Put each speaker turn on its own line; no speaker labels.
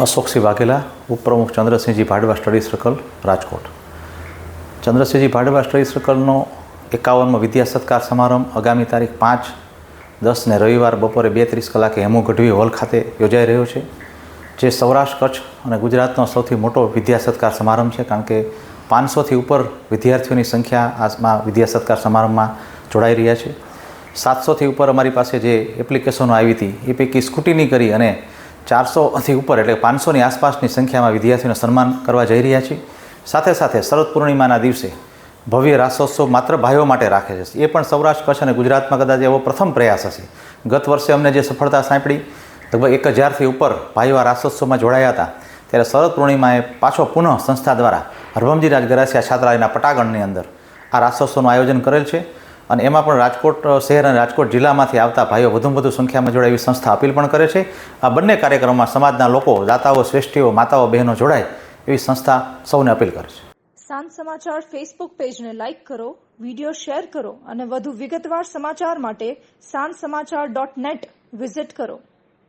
અશોકસિંહ વાઘેલા, ઉપપ્રમુખ Chandrasinhji Bhadva study circle, Rajkot. Chandrasinhji Bhadva study સર્કલનો એકાવનમો વિદ્યા સત્કાર સમારંભ આગામી તારીખ પાંચ દસને રવિવાર બપોરે બે ત્રીસ કલાકે હેમુ ગઢવી હોલ ખાતે યોજાઈ રહ્યો છે, જે સૌરાષ્ટ્ર, કચ્છ અને ગુજરાતનો સૌથી મોટો વિદ્યા સત્કાર સમારંભ છે, કારણ કે પાંચસોથી ઉપર વિદ્યાર્થીઓની સંખ્યા આમાં વિદ્યા સત્કાર સમારંભમાં જોડાઈ રહ્યા છે. સાતસોથી ઉપર અમારી પાસે જે એપ્લિકેશનો આવી હતી, એ પૈકી સ્કૂટીની કરી અને ચારસોથી ઉપર એટલે પાંચસોની આસપાસની સંખ્યામાં વિદ્યાર્થીઓને સન્માન કરવા જઈ રહ્યા છીએ. સાથે સાથે શરદ પૂર્ણિમાના દિવસે ભવ્ય રાસોત્સવ માત્ર ભાઈઓ માટે રાખે છે. એ પણ સૌરાષ્ટ્ર, કચ્છ અને ગુજરાતમાં કદાચ એવો પ્રથમ પ્રયાસ હશે. ગત વર્ષે અમને જે સફળતા સાંપડી, લગભગ એક હજારથી ઉપર ભાઈઓ આ રાસોત્સવમાં જોડાયા હતા. ત્યારે શરદ પૂર્ણિમાએ પાછો પુનઃ સંસ્થા દ્વારા હરભમજી રાજ ગરાસિયા છાત્રાલયના પટાગણની અંદર આ રાસોત્સવનું આયોજન કરેલ છે. અને એમાં પણ રાજકોટ શહેર અને રાજકોટ જિલ્લામાંથી આવતા ભાઈઓ વધુમાં વધુ સંખ્યામાં જોડાય એવી સંસ્થા અપીલ પણ કરે છે. આ બંને કાર્યક્રમમાં સમાજના લોકો, દાતાઓ, શ્રેષ્ઠીઓ, માતાઓ, બહેનો જોડાય એવી સંસ્થા સૌને અપીલ કરે છે.
સાંજ સમાચાર ફેસબુક પેજને લાઇક કરો વિડિયો શેર કરો અને વધુ વિગતવાર સમાચાર માટે સાંજ સમાચાર ડોટ નેટ વિઝિટ કરો.